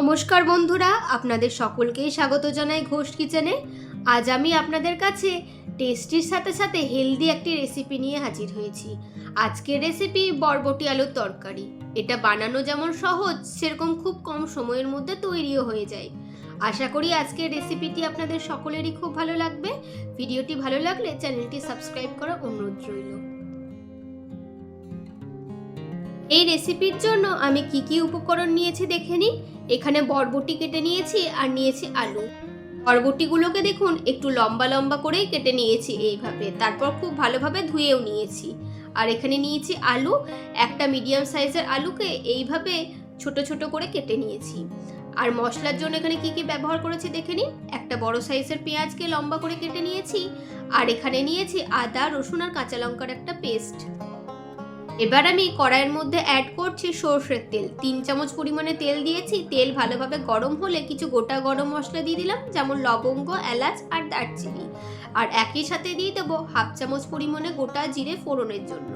নমস্কার বন্ধুরা, আপনাদের সকলকেই স্বাগত জানাই ঘোষ কিচেনে। আজ আমি আপনাদের কাছে টেস্টির সাথে সাথে হেলদি একটি রেসিপি নিয়ে হাজির হয়েছি। আজকের রেসিপি বরবটি আলুর তরকারি। এটা বানানো যেমন সহজ, সেরকম খুব কম সময়ের মধ্যে তৈরিও হয়ে যায়। আশা করি আজকের রেসিপিটি আপনাদের সকলেরই খুব ভালো লাগবে। ভিডিওটি ভালো লাগলে চ্যানেলটি সাবস্ক্রাইব করা অনুরোধ রইল। এই রেসিপির জন্য আমি কি কি উপকরণ নিয়েছি দেখে নিন এখানে বরবটি কেটে নিয়েছি আর নিয়েছি আলু। বরবটিগুলোকে দেখুন, একটু লম্বা লম্বা করেই কেটে নিয়েছি এইভাবে। তারপর খুব ভালোভাবে ধুয়েও নিয়েছি। আর এখানে নিয়েছি আলু। একটা মিডিয়াম সাইজের আলুকে এইভাবে ছোট ছোট করে কেটে নিয়েছি। আর মশলার জন্য এখানে কি কি ব্যবহার করেছি দেখে নিন একটা বড় সাইজের পেঁয়াজকে লম্বা করে কেটে নিয়েছি। আর এখানে নিয়েছি আদা, রসুন আর কাঁচা লঙ্কার একটা পেস্ট। এবার আমি কড়াইয়ের মধ্যে অ্যাড করছি সর্ষের তেল। তিন চামচ পরিমাণে তেল দিয়েছি। তেল ভালোভাবে গরম হলে কিছু গোটা গরম মশলা দিয়ে দিলাম, যেমন লবঙ্গ, এলাচ আর দারচিনি। আর একই সাথে দিয়ে দেবো হাফ চামচ পরিমাণে গোটা জিরে ফোড়নের জন্য।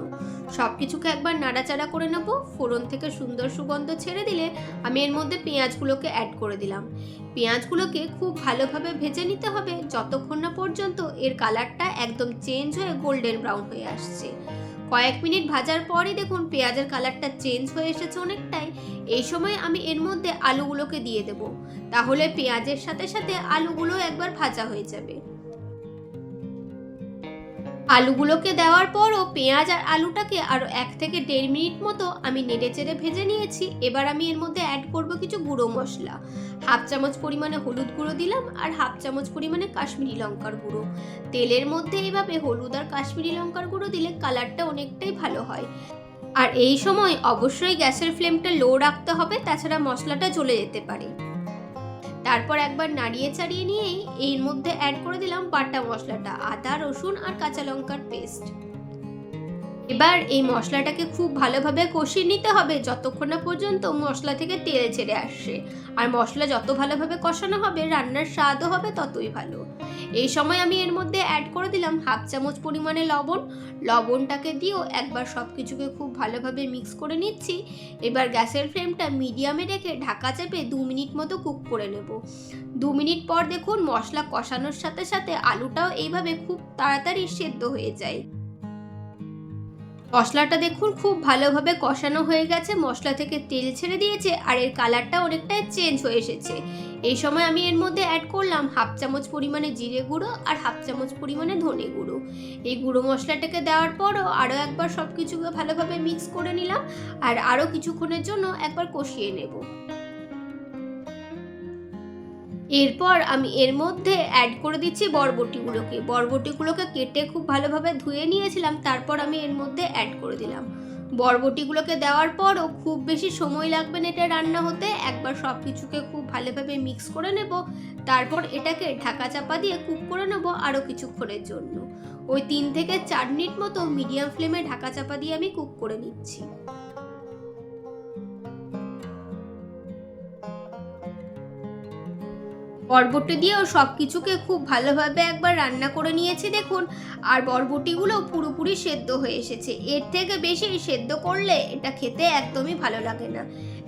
সব কিছুকে একবার নাড়াচাড়া করে নেব। ফোড়ন থেকে সুন্দর সুগন্ধ ছেড়ে দিলে আমি এর মধ্যে পেঁয়াজগুলোকে অ্যাড করে দিলাম। পেঁয়াজগুলোকে খুব ভালোভাবে ভেজে নিতে হবে। যতক্ষণ না পর্যন্ত এর কালারটা একদম চেঞ্জ হয়ে গোল্ডেন ব্রাউন হয়ে আসছে। কয়েক মিনিট ভাজার পরই দেখুন পেঁয়াজের কালারটা চেঞ্জ হয়ে এসেছে অনেকটাই। এই সময় আমি এর মধ্যে আলুগুলোকে দিয়ে দেব। তাহলে পেঁয়াজের সাথে সাথে আলুগুলো একবার ভাজা হয়ে যাবে। আলুগুলোকে দেওয়ার পরও পেঁয়াজ আর আলুটাকে আরও এক থেকে দেড় মিনিট মতো আমি নেড়ে চেড়ে ভেজে নিয়েছি। এবার আমি এর মধ্যে অ্যাড করব কিছু গুঁড়ো মশলা। হাফ চামচ পরিমাণে হলুদ গুঁড়ো দিলাম আর হাফ চামচ পরিমাণে কাশ্মীরি লঙ্কার গুঁড়ো। তেলের মধ্যে এইভাবে হলুদ আর কাশ্মীরি লঙ্কার গুঁড়ো দিলে কালারটা অনেকটাই ভালো হয়। আর এই সময় অবশ্যই গ্যাসের ফ্লেমটা লো রাখতে হবে, তাছাড়া মশলাটা জ্বলে যেতে পারে। তারপর একবার নাড়িয়ে চাড়িয়ে নিয়েই এর মধ্যে অ্যাড করে দিলাম বাটা মশলাটা, আদা, রসুন আর কাঁচা লঙ্কার পেস্ট এবার এই মশলাটাকে খুব ভালোভাবে কষিয়ে নিতে হবে যতক্ষণ না পর্যন্ত মশলা থেকে তেল ছেড়ে আসছে। আর মশলা যত ভালোভাবে কষানো হবে, রান্নার স্বাদও হবে ততই ভালো। এই সময় আমি এর মধ্যে অ্যাড করে দিলাম হাফ চামচ পরিমাণে লবণ। লবণটাকে দিয়েও একবার সব কিছুকে খুব ভালোভাবে মিক্স করে নিচ্ছি। এবার গ্যাসের ফ্লেমটা মিডিয়ামে রেখে ঢাকা চেপে দু মিনিট মতো কুক করে নেব। দু মিনিট পর দেখুন মশলা কষানোর সাথে সাথে আলুটাও এইভাবে খুব তাড়াতাড়ি সেদ্ধ হয়ে যায়। মশলাটা দেখুন, খুব ভালোভাবে কষানো হয়ে গেছে। মশলা থেকে তেল ছেড়ে দিয়েছে আর এর কালারটা অনেকটাই চেঞ্জ হয়ে এসেছে। এই সময় আমি এর মধ্যে অ্যাড করলাম হাফ চামচ পরিমাণে জিরে গুঁড়ো আর হাফ চামচ পরিমাণে ধনে গুঁড়ো। এই গুঁড়ো মশলাটাকে দেওয়ার পরও আরও একবার সব কিছুকে ভালোভাবে মিক্স করে নিলাম আর আরও কিছুক্ষণের জন্য একবার কষিয়ে নেব। এরপর আমি এর মধ্যে অ্যাড করে দিচ্ছি বরবটিগুলোকে। বরবটিগুলোকে কেটে খুব ভালোভাবে ধুয়ে নিয়েছিলাম, তারপর আমি এর মধ্যে অ্যাড করে দিলাম। বরবটিগুলোকে দেওয়ার পরও খুব বেশি সময় লাগবে না এটা রান্না হতে। একবার সব কিছুকে খুব ভালোভাবে মিক্স করে নেব, তারপর এটাকে ঢাকা চাপা দিয়ে কুক করে নেব আরও কিছুক্ষণের জন্য। ওই তিন থেকে চার মিনিট মতো মিডিয়াম ফ্লেমে ঢাকা চাপা দিয়ে আমি কুক করে নিচ্ছি। বরবটি দিয়েও সব কিছুকে খুব ভালোভাবে একবার রান্না করে নিয়েছি, দেখুন। আর বরবটিগুলো পুরোপুরি সেদ্ধ হয়ে এসেছে। এর থেকে বেশি সেদ্ধ করলে এটা খেতে একদমই ভালো লাগে না।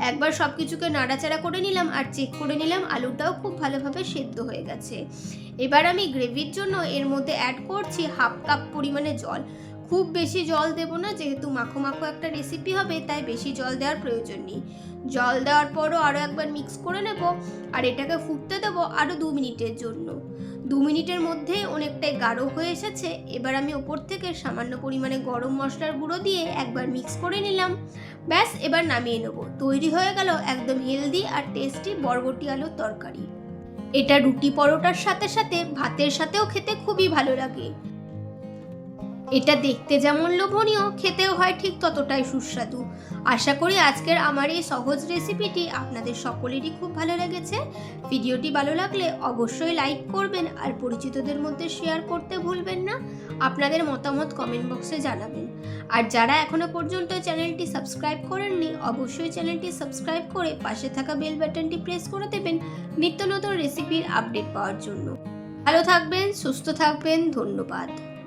একবার সব কিছুকে নাড়াচাড়া করে নিলাম আর চেক করে নিলাম, আলুটাও খুব ভালোভাবে সেদ্ধ হয়ে গেছে। এবার আমি গ্রেভির জন্য এর মধ্যে অ্যাড করছি হাফ কাপ পরিমাণে জল। খুব বেশি জল দেবো না, যেহেতু মাখো মাখো একটা রেসিপি হবে, তাই বেশি জল দেওয়ার প্রয়োজন নেই। জল দেওয়ার পরও আরও একবার মিক্স করে নেব আর এটাকে ফুটতে দেবো আরও দু মিনিটের জন্য। দু মিনিটের মধ্যে অনেকটাই গাঢ় হয়ে এসেছে, এবার আমি ওপর থেকে সামান্য পরিমাণে গরম মশলার গুঁড়ো দিয়ে একবার মিক্স করে নিলাম। ব্যাস, এবার নামিয়ে নেব। তৈরি হয়ে গেল একদম হেলদি আর টেস্টি বরবটি আলুর তরকারি। এটা রুটি পরোটার সাথে সাথে ভাতের সাথেও খেতে খুবই ভালো লাগে। এটা দেখতে যেমন লোভনীয়, খেতেও হয় ঠিক ততটাই সুস্বাদু। আশা করি আজকের আমার এই সহজ রেসিপিটি আপনাদের সকলেরই খুব ভালো লেগেছে। ভিডিওটি ভালো লাগলে অবশ্যই লাইক করবেন আর পরিচিতদের মধ্যে শেয়ার করতে ভুলবেন না। আপনাদের মতামত কমেন্ট বক্সে জানাবেন। আর যারা এখনও পর্যন্ত চ্যানেলটি সাবস্ক্রাইব করেননি, অবশ্যই চ্যানেলটি সাবস্ক্রাইব করে পাশে থাকা বেল বাটনটি প্রেস করে দেবেন নিত্য নতুন রেসিপির আপডেট পাওয়ার জন্য। ভালো থাকবেন, সুস্থ থাকবেন, ধন্যবাদ।